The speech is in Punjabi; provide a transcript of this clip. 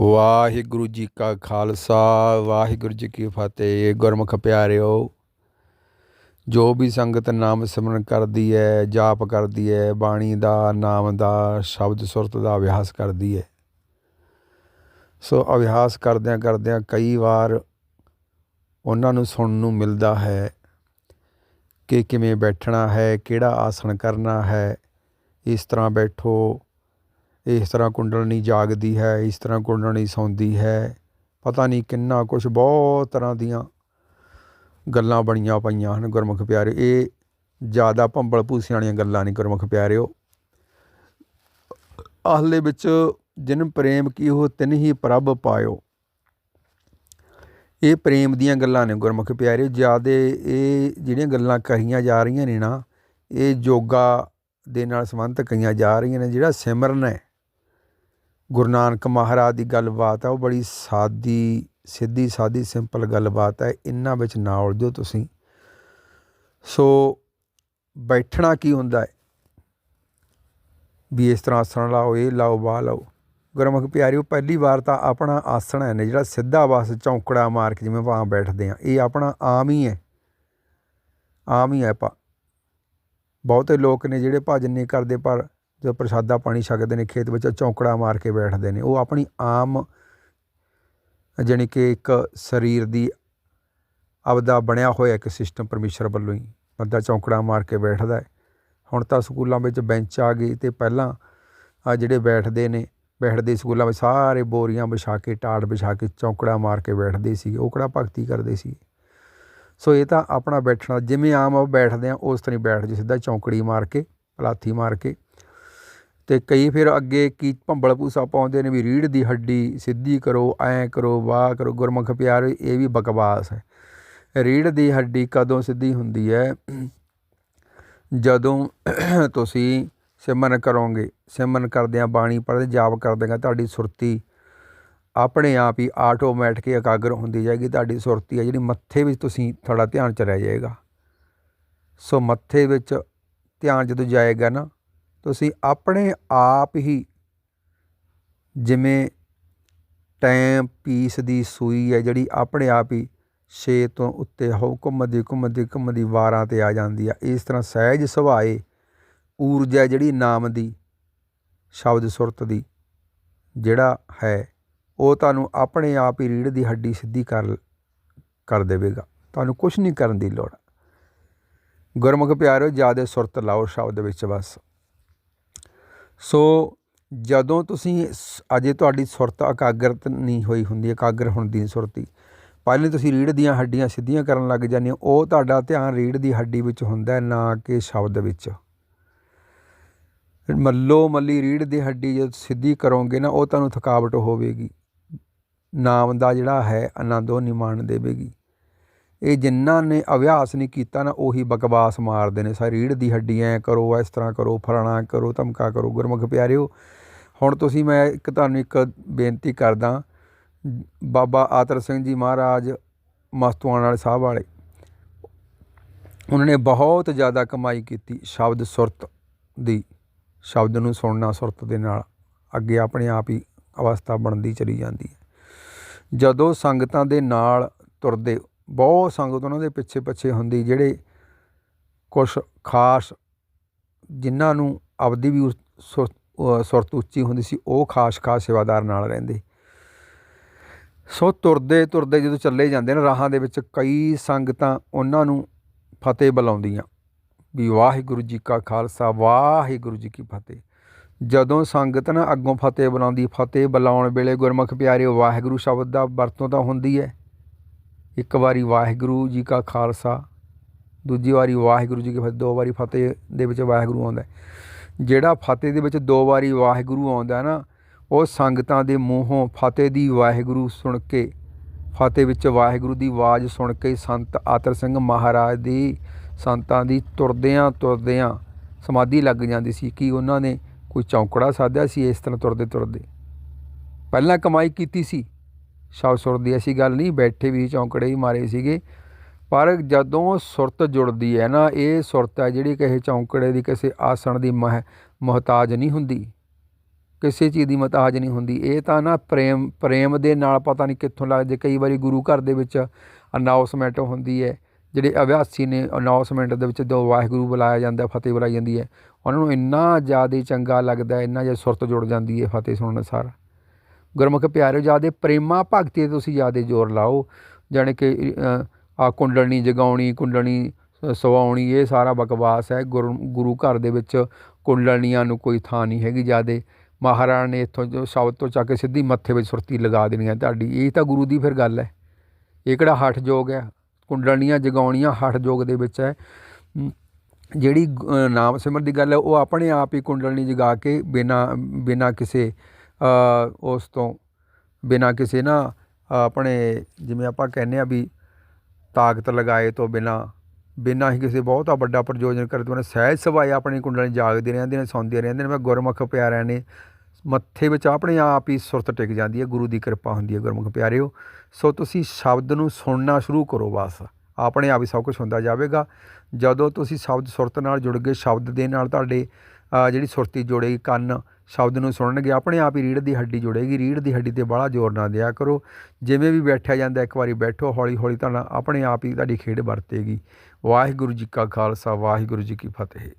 ਵਾਹਿਗੁਰੂ ਜੀ ਕਾ ਖਾਲਸਾ, ਵਾਹਿਗੁਰੂ ਜੀ ਕੀ ਫਤਿਹ। ਗੁਰਮੁਖ ਪਿਆਰਿਓ, ਜੋ ਵੀ ਸੰਗਤ ਨਾਮ ਸਿਮਰਨ ਕਰਦੀ ਹੈ, ਜਾਪ ਕਰਦੀ ਹੈ, ਬਾਣੀ ਦਾ, ਨਾਮ ਦਾ, ਸ਼ਬਦ ਸੁਰਤ ਦਾ ਅਭਿਆਸ ਕਰਦੀ ਹੈ। ਸੋ ਅਭਿਆਸ ਕਰਦਿਆਂ ਕਰਦਿਆਂ ਕਈ ਵਾਰ ਉਹਨਾਂ ਨੂੰ ਸੁਣਨ ਨੂੰ ਮਿਲਦਾ ਹੈ ਕਿ ਕਿਵੇਂ ਬੈਠਣਾ ਹੈ, ਕਿਹੜਾ ਆਸਣ ਕਰਨਾ ਹੈ, ਇਸ ਤਰ੍ਹਾਂ ਬੈਠੋ। ਇਸ ਤਰ੍ਹਾਂ ਕੁੰਡਲਨੀ ਜਾਗਦੀ ਹੈ, ਇਸ ਤਰ੍ਹਾਂ ਕੁੰਡਲਨੀ ਸੌਂਦੀ ਹੈ। ਪਤਾ ਨਹੀਂ ਕਿੰਨਾ ਕੁਝ ਬਹੁਤ ਤਰ੍ਹਾਂ ਦੀਆਂ ਗੱਲਾਂ ਬਣੀਆਂ ਪਈਆਂ ਹਨ ਗੁਰਮੁਖ ਪਿਆਰੇ। ਇਹ ਜ਼ਿਆਦਾ ਭੰਬਲ ਭੂਸਿਆਂ ਵਾਲੀਆਂ ਗੱਲਾਂ ਨਹੀਂ ਗੁਰਮੁਖ ਪਿਆਰਿਓ। ਆਹਲੇ ਵਿੱਚ ਜਿਨ ਪ੍ਰੇਮ ਕੀ ਉਹ ਤਿਨ ਹੀ ਪ੍ਰਭ ਪਾਇਓ। ਇਹ ਪ੍ਰੇਮ ਦੀਆਂ ਗੱਲਾਂ ਨੇ ਗੁਰਮੁਖ ਪਿਆਰਿਓ ਜਿਆਦੇ ਇਹ ਜਿਹੜੀਆਂ ਗੱਲਾਂ ਕਹੀਆਂ ਜਾ ਰਹੀਆਂ ਨੇ ਨਾ, ਇਹ ਯੋਗਾ ਦੇ ਨਾਲ ਸੰਬੰਧਿਤ ਕਹੀਆਂ ਜਾ ਰਹੀਆਂ ਨੇ, ਜਿਹੜਾ ਸਿਮਰਨ ਹੈ। ਗੁਰੂ ਨਾਨਕ ਮਹਾਰਾਜ ਦੀ ਗੱਲਬਾਤ ਹੈ ਉਹ ਬੜੀ ਸਾਦੀ, ਸਿੱਧੀ ਸਾਦੀ, ਸਿੰਪਲ ਗੱਲਬਾਤ ਹੈ ਇਹਨਾਂ ਵਿੱਚ ਨਾ ਉਲਝੋ ਤੁਸੀਂ। ਸੋ ਬੈਠਣਾ ਕੀ ਹੁੰਦਾ ਹੈ? ਵੀ ਇਸ ਤਰ੍ਹਾਂ ਆਸਣ ਲਾਓ, ਇਹ ਲਾਓ ਬਾਹ ਲਾਓ। ਗੁਰਮੁਖ ਪਿਆਰਿਓ, ਪਹਿਲੀ ਵਾਰ ਤਾਂ ਆਪਣਾ ਆਸਣ ਹੈ ਨੇ, ਜਿਹੜਾ ਸਿੱਧਾ ਬਸ ਚੌਂਕੜਾ ਮਾਰ ਕੇ ਜਿਵੇਂ ਆਪਾਂ ਬੈਠਦੇ ਆ, ਇਹ ਆਪਣਾ ਆਮ ਹੀ ਹੈ। ਆਮ ਹੀ ਹੈ ਪਾ ਬਹੁਤੇ ਲੋਕ ਨੇ ਜਿਹੜੇ ਭਜਨ ਨਹੀਂ ਕਰਦੇ, ਪਰ ਜੋ ਪ੍ਰਸ਼ਾਦਾ ਪਾਣੀ ਛਕਦੇ ਨੇ, ਖੇਤ ਵਿੱਚ ਚੌਂਕੜਾ ਮਾਰ ਕੇ ਬੈਠਦੇ ਨੇ, ਉਹ ਆਪਣੀ ਆਮ ਜਾਣੀ ਕਿ ਇੱਕ ਸਰੀਰ ਦੀ ਆਪਦਾ ਬਣਿਆ ਹੋਇਆ ਇੱਕ ਸਿਸਟਮ ਪਰਮੇਸ਼ਰ ਵੱਲੋਂ ਹੀ ਬੰਦਾ ਚੌਂਕੜਾ ਮਾਰ ਕੇ ਬੈਠਦਾ ਹੈ। ਹੁਣ ਤਾਂ ਸਕੂਲਾਂ ਵਿੱਚ ਬੈਂਚ ਆ ਗਈ ਤੇ ਪਹਿਲਾਂ ਆ ਜਿਹੜੇ ਬੈਠਦੇ ਨੇ, ਬੈਠਦੇ ਸਕੂਲਾਂ ਵਿੱਚ ਸਾਰੇ ਬੋਰੀਆਂ ਵਿਛਾ ਕੇ ਟਾੜ ਵਿਛਾ ਕੇ ਚੌਂਕੜਾ ਮਾਰ ਕੇ ਬੈਠਦੇ ਸੀ ਉਹ ਕਿਹੜਾ ਭਗਤੀ ਕਰਦੇ ਸੀ? ਸੋ ਇਹ ਤਾਂ ਆਪਣਾ ਬੈਠਣਾ, ਜਿਵੇਂ ਆਮ ਉਹ ਬੈਠਦੇ ਆ ਉਸ ਤਰ੍ਹਾਂ ਹੀ ਬੈਠ ਜੀ ਸਿੱਧਾ ਚੌਂਕੜੀ ਮਾਰ ਕੇ, ਪਲਾਥੀ ਮਾਰ ਕੇ ਤੇ ਕਈ ਫਿਰ ਅੱਗੇ ਕੀ ਭੰਬਲ ਭੂਸਾ ਪਾਉਂਦੇ ਨੇ ਵੀ ਰੀੜ ਦੀ ਹੱਡੀ ਸਿੱਧੀ ਕਰੋ, ਐਂ ਕਰੋ, ਵਾਹ ਕਰੋ, ਗੁਰਮੁਖ ਪਿਆਰ, ਇਹ ਵੀ ਬਕਵਾਸ ਹੈ। ਰੀੜ ਦੀ ਹੱਡੀ ਕਦੋਂ ਸਿੱਧੀ ਹੁੰਦੀ ਹੈ? ਜਦੋਂ ਤੁਸੀਂ ਸਿਮਰਨ ਕਰੋਗੇ, ਸਿਮਰਨ ਕਰਦਿਆਂ ਬਾਣੀ ਪੜ੍ਹਦੇ, ਜਾਪ ਕਰਦੇਗਾ ਤੁਹਾਡੀ ਸੁਰਤੀ ਆਪਣੇ ਆਪ ਹੀ ਆਟੋਮੈਟਿਕ ਇਕਾਗਰ ਹੁੰਦੀ ਜਾਏਗੀ, ਤੁਹਾਡੀ ਸੁਰਤੀ ਹੈ ਜਿਹੜੀ ਮੱਥੇ ਵਿੱਚ ਤੁਸੀਂ ਤੁਹਾਡਾ ਧਿਆਨ ਚ ਰਹਿ ਜਾਏਗਾ। ਸੋ ਮੱਥੇ ਵਿੱਚ ਧਿਆਨ ਜਦੋਂ ਜਾਏਗਾ ਨਾ ਤੁਸੀਂ ਆਪਣੇ ਆਪ ਹੀ ਜਿਵੇਂ ਟਾਈਮ ਪੀਸ ਦੀ ਸੂਈ ਹੈ, ਜਿਹੜੀ ਆਪਣੇ ਆਪ ਹੀ ਛੇ ਤੋਂ ਉੱਤੇ ਹੋ ਘੁੰਮਦੀ ਘੁੰਮਦੀ ਘੁੰਮਦੀ ਵਾਰਾਂ ਤੇ ਆ ਜਾਂਦੀ ਆ। ਇਸ ਤਰ੍ਹਾਂ ਸਹਿਜ ਸੁਭਾਏ ਊਰਜਾ ਜਿਹੜੀ ਨਾਮ ਦੀ, ਸ਼ਬਦ ਸੁਰਤ ਦੀ, ਜਿਹੜਾ ਹੈ, ਉਹ ਤੁਹਾਨੂੰ ਆਪਣੇ ਆਪ ਹੀ ਰੀੜ ਦੀ ਹੱਡੀ ਸਿੱਧੀ ਕਰ ਕਰ ਦੇਵੇਗਾ। ਤੁਹਾਨੂੰ ਕੁਝ ਨਹੀਂ ਕਰਨ ਦੀ ਲੋੜ। ਗੁਰਮੁਖ ਪਿਆਰਿਓ, ਜ਼ਿਆਦਾ ਸੁਰਤ ਲਾਓ ਸ਼ਬਦ ਵਿੱਚ ਬਸ। ਸੋ ਜਦੋਂ ਤੁਸੀਂ ਅਜੇ ਤੁਹਾਡੀ ਸੁਰਤ ਇਕਾਗਰਤ ਨਹੀਂ ਹੋਈ ਹੁੰਦੀ, ਇਕਾਗਰ ਹੁੰਦੀ ਸੁਰਤੀ। ਪਹਿਲੇ ਤੁਸੀਂ ਰੀੜ ਦੀਆਂ ਹੱਡੀਆਂ ਸਿੱਧੀਆਂ ਕਰਨ ਲੱਗ ਜਾਂਦੇ ਹੋ, ਉਹ ਤੁਹਾਡਾ ਧਿਆਨ ਰੀੜ ਦੀ ਹੱਡੀ ਵਿੱਚ ਹੁੰਦਾ ਨਾ ਕਿ ਸ਼ਬਦ ਵਿੱਚ। ਮੱਲੋ ਮੱਲੀ ਰੀੜ ਦੀ ਹੱਡੀ ਜਦ ਸਿੱਧੀ ਕਰੋਗੇ ਨਾ, ਉਹ ਤੁਹਾਨੂੰ ਥਕਾਵਟ ਹੋਵੇਗੀ। ਨਾਮ ਦਾ ਜਿਹੜਾ ਹੈ, ਆਨੰਦ ਉਹ ਨਹੀਂ ਮਾਣ ਦੇਵੇਗੀ। ਇਹ ਜਿਨ੍ਹਾਂ ਨੇ ਅਭਿਆਸ ਨਹੀਂ ਕੀਤਾ ਨਾ, ਉਹੀ ਬਕਵਾਸ ਮਾਰਦੇ ਨੇ। ਸਾਰੀ ਰੀੜ ਦੀ ਹੱਡੀ ਐ ਕਰੋ, ਇਸ ਤਰ੍ਹਾਂ ਕਰੋ, ਫਲਾਣਾ ਕਰੋ, ਧਮਕਾ ਕਰੋ, ਗੁਰਮੁਖ ਪਿਆਰਿਓ। ਹੁਣ ਤੁਸੀਂ ਮੈਂ ਇੱਕ ਤੁਹਾਨੂੰ ਇੱਕ ਬੇਨਤੀ ਕਰਦਾ, ਬਾਬਾ ਆਤਰ ਸਿੰਘ ਜੀ ਮਹਾਰਾਜ ਮਸਤੂਆਣ ਵਾਲੇ ਸਾਹਿਬ ਵਾਲੇ। ਉਹਨਾਂ ਨੇ ਬਹੁਤ ਜ਼ਿਆਦਾ ਕਮਾਈ ਕੀਤੀ ਸ਼ਬਦ ਸੁਰਤ ਦੀ, ਸ਼ਬਦ ਨੂੰ ਸੁਣਨਾ ਸੁਰਤ ਦੇ ਨਾਲ। ਅੱਗੇ ਆਪਣੇ ਆਪ ਹੀ ਅਵਸਥਾ ਬਣਦੀ ਚਲੀ ਜਾਂਦੀ ਹੈ। ਜਦੋਂ ਸੰਗਤਾਂ ਦੇ ਨਾਲ ਤੁਰਦੇ ਬਹੁਤ ਸੰਗਤ ਉਹਨਾਂ ਦੇ ਪਿੱਛੇ ਪਿੱਛੇ ਹੁੰਦੀ, ਜਿਹੜੇ ਕੁਝ ਖਾਸ ਜਿਨ੍ਹਾਂ ਨੂੰ ਆਪਦੀ ਵੀ ਸੁਰਤ ਉੱਚੀ ਹੁੰਦੀ ਸੀ, ਉਹ ਖਾਸ ਖਾਸ ਸੇਵਾਦਾਰ ਨਾਲ ਰਹਿੰਦੇ। ਸੋ ਤੁਰਦੇ ਤੁਰਦੇ ਜਦੋਂ ਚੱਲੇ ਜਾਂਦੇ ਨੇ ਰਾਹਾਂ ਦੇ ਵਿੱਚ, ਕਈ ਸੰਗਤਾਂ ਉਹਨਾਂ ਨੂੰ ਫਤਿਹ ਬੁਲਾਉਂਦੀਆਂ। ਵੀ ਵਾਹਿਗੁਰੂ ਜੀ ਕਾ ਖਾਲਸਾ, ਵਾਹਿਗੁਰੂ ਜੀ ਕੀ ਫਤਿਹ। ਜਦੋਂ ਸੰਗਤ ਨਾ ਅੱਗੋਂ ਫਤਿਹ ਬੁਲਾਉਂਦੀ, ਫਤਿਹ ਬੁਲਾਉਣ ਵੇਲੇ ਗੁਰਮੁਖ ਪਿਆਰੇ ਵਾਹਿਗੁਰੂ ਸ਼ਬਦ ਦਾ ਵਰਤੋਂ ਤਾਂ ਹੁੰਦੀ ਹੈ। ਇੱਕ ਵਾਰੀ ਵਾਹਿਗੁਰੂ ਜੀ ਕਾ ਖਾਲਸਾ, ਦੂਜੀ ਵਾਰੀ ਵਾਹਿਗੁਰੂ ਜੀ ਕੀ ਫਤਿਹ, ਦੋ ਵਾਰੀ ਫਤਿਹ ਦੇ ਵਿੱਚ ਵਾਹਿਗੁਰੂ ਆਉਂਦਾ ਜਿਹੜਾ ਫਤਿਹ ਦੇ ਵਿੱਚ ਦੋ ਵਾਰੀ ਵਾਹਿਗੁਰੂ ਆਉਂਦਾ ਨਾ, ਉਹ ਸੰਗਤਾਂ ਦੇ ਮੂੰਹੋਂ ਫਤਿਹ ਦੀ ਵਾਹਿਗੁਰੂ ਸੁਣ ਕੇ, ਫਤਿਹ ਵਿੱਚ ਵਾਹਿਗੁਰੂ ਦੀ ਆਵਾਜ਼ ਸੁਣ ਕੇ ਸੰਤ ਆਤਰ ਸਿੰਘ ਮਹਾਰਾਜ ਦੀ ਸੰਤਾਂ ਦੀ ਤੁਰਦਿਆਂ ਤੁਰਦਿਆਂ ਸਮਾਧੀ ਲੱਗ ਜਾਂਦੀ ਸੀ ਕਿ ਉਹਨਾਂ ਨੇ ਕੋਈ ਚੌਂਕੜਾ ਸਾਧਿਆ ਸੀ ਇਸ ਤਰ੍ਹਾਂ ਤੁਰਦੇ ਤੁਰਦੇ। ਪਹਿਲਾਂ ਕਮਾਈ ਕੀਤੀ ਸੀ। ਸ਼ਬਦ ਸੁਰ ਦੀ ਐਸੀ ਗੱਲ ਨਹੀਂ, ਬੈਠੇ ਵੀ ਚੌਂਕੜੇ ਹੀ ਮਾਰੇ ਸੀਗੇ। ਪਰ ਜਦੋਂ ਸੁਰਤ ਜੁੜਦੀ ਹੈ ਨਾ, ਇਹ ਸੁਰਤ ਹੈ ਜਿਹੜੀ ਕਿਸੇ ਚੌਂਕੜੇ ਦੀ, ਕਿਸੇ ਆਸਣ ਦੀ ਮਹਤਾਜ ਨਹੀਂ ਹੁੰਦੀ। ਕਿਸੇ ਚੀਜ਼ ਦੀ ਮਹਤਾਜ ਨਹੀਂ ਹੁੰਦੀ। ਇਹ ਤਾਂ ਨਾ ਪ੍ਰੇਮ ਪ੍ਰੇਮ ਦੇ ਨਾਲ ਪਤਾ ਨਹੀਂ ਕਿੱਥੋਂ ਲੱਗਦੇ। ਕਈ ਵਾਰੀ ਗੁਰੂ ਘਰ ਦੇ ਵਿੱਚ ਅਨਾਉਂਸਮੈਂਟ ਹੁੰਦੀ ਹੈ, ਜਿਹੜੇ ਅਭਿਆਸੀ ਨੇ ਅਨਾਉਂਸਮੈਂਟ ਦੇ ਵਿੱਚ ਜਦੋਂ ਵਾਹਿਗੁਰੂ ਬੁਲਾਇਆ ਜਾਂਦਾ, ਫਤਿਹ ਬੁਲਾਈ ਜਾਂਦੀ ਹੈ। ਉਹਨਾਂ ਨੂੰ ਇੰਨਾ ਜ਼ਿਆਦਾ ਚੰਗਾ ਲੱਗਦਾ, ਇੰਨਾ ਜ਼ਿਆਦਾ ਸੁਰਤ ਜੁੜ ਜਾਂਦੀ ਹੈ ਫਤਿਹ ਸੁਣਨ ਸਾਰ। ਗੁਰਮੁਖ ਪਿਆਰਿਓ, ਜਿਆਦੇ ਪ੍ਰੇਮਾ ਭਗਤੀ ਤੇ ਤੁਸੀਂ ਜਿਆਦੇ ਜ਼ੋਰ ਲਾਓ। ਜਾਣੀ ਕਿ ਆ ਕੁੰਡਲਣੀ ਜਗਾਉਣੀ, ਕੁੰਡਲਣੀ ਸਵਾਉਣੀ, ਇਹ ਸਾਰਾ ਬਕਵਾਸ ਹੈ। ਗੁਰੂ ਗੁਰੂ ਘਰ ਦੇ ਵਿੱਚ ਕੁੰਡਲਣੀਆਂ ਨੂੰ ਕੋਈ ਥਾਂ ਨਹੀਂ ਹੈਗੀ ਜਿਆਦੇ। ਮਹਾਰਾਜ ਨੇ ਇੱਥੋਂ ਜੋ ਸ਼ਬਦ ਤੋਂ ਚੱਕ ਕੇ ਸਿੱਧੀ ਮੱਥੇ ਵਿੱਚ ਸੁਰਤੀ ਲਗਾ ਦੇਣੀ ਹੈ ਤੁਹਾਡੀ। ਇਹ ਤਾਂ ਗੁਰੂ ਦੀ ਫਿਰ ਗੱਲ ਹੈ। ਇਹ ਕਿਹੜਾ ਹਠ ਯੋਗ ਹੈ? ਕੁੰਡਲਣੀਆਂ ਜਗਾਉਣੀਆਂ ਹਠ ਯੋਗ ਦੇ ਵਿੱਚ ਹੈ। ਜਿਹੜੀ ਨਾਮ ਸਿਮਰ ਦੀ ਗੱਲ ਹੈ, ਉਹ ਆਪਣੇ ਆਪ ਹੀ ਕੁੰਡਲਣੀ ਜਗਾ ਕੇ ਬਿਨਾ ਬਿਨਾ ਕਿਸੇ ਉਸ ਤੋਂ ਬਿਨਾਂ ਕਿਸੇ ਨਾ ਆਪਣੇ ਜਿਵੇਂ ਆਪਾਂ ਕਹਿੰਦੇ ਆ ਵੀ ਤਾਕਤ ਲਗਾਏ ਤੋਂ ਬਿਨਾਂ ਬਿਨਾਂ ਹੀ ਕਿਸੇ ਬਹੁਤਾ ਵੱਡਾ ਪ੍ਰਯੋਜਨ ਕਰੇ ਤੋਂ ਸਹਿਜ ਸਵਾਏ ਆਪਣੀ ਕੁੰਡਲੀ ਜਾਗਦੇ ਰਹਿੰਦੇ ਨੇ, ਸੌਂਦੀ ਰਹਿੰਦੇ ਨੇ, ਮੈਂ ਗੁਰਮੁਖ ਪਿਆਰਿਆਂ ਨੇ ਮੱਥੇ ਵਿੱਚ ਆਪਣੇ ਆਪ ਹੀ ਸੁਰਤ ਟਿਕ ਜਾਂਦੀ ਹੈ, ਗੁਰੂ ਦੀ ਕਿਰਪਾ ਹੁੰਦੀ ਹੈ ਗੁਰਮੁਖ ਪਿਆਰਿਓ। ਸੋ ਤੁਸੀਂ ਸ਼ਬਦ ਨੂੰ ਸੁਣਨਾ ਸ਼ੁਰੂ ਕਰੋ ਬਸ, ਆਪਣੇ ਆਪ ਹੀ ਸਭ ਕੁਝ ਹੁੰਦਾ ਜਾਵੇਗਾ। ਜਦੋਂ ਤੁਸੀਂ ਸ਼ਬਦ ਸੁਰਤ ਨਾਲ ਜੁੜ ਗਏ, ਸ਼ਬਦ ਦੇ ਨਾਲ ਤੁਹਾਡੇ ਜਿਹੜੀ ਸੁਰਤੀ ਜੁੜੇਗੀ, ਕੰਨ ਸ਼ਬਦ ਨੂੰ ਸੁਣਨਗੇ, ਆਪਣੇ ਆਪ ਹੀ ਰੀੜ ਦੀ ਹੱਡੀ ਜੁੜੇਗੀ ਰੀੜ ਦੀ ਹੱਡੀ ਤੇ ਬਾਹਲਾ ਜ਼ੋਰ ਨਾ ਦਿਆ ਕਰੋ। ਜਿਵੇਂ ਵੀ ਬੈਠਿਆ ਜਾਂਦਾ, ਇੱਕ ਵਾਰੀ ਬੈਠੋ ਹੌਲੀ ਹੌਲੀ ਤੁਹਾਡਾ ਆਪਣੇ ਆਪ ਹੀ ਤੁਹਾਡੀ ਖੇਡ ਵਰਤੇਗੀ। ਵਾਹਿਗੁਰੂ ਜੀ ਕਾ ਖਾਲਸਾ, ਵਾਹਿਗੁਰੂ ਜੀ ਕੀ ਫਤਿਹ।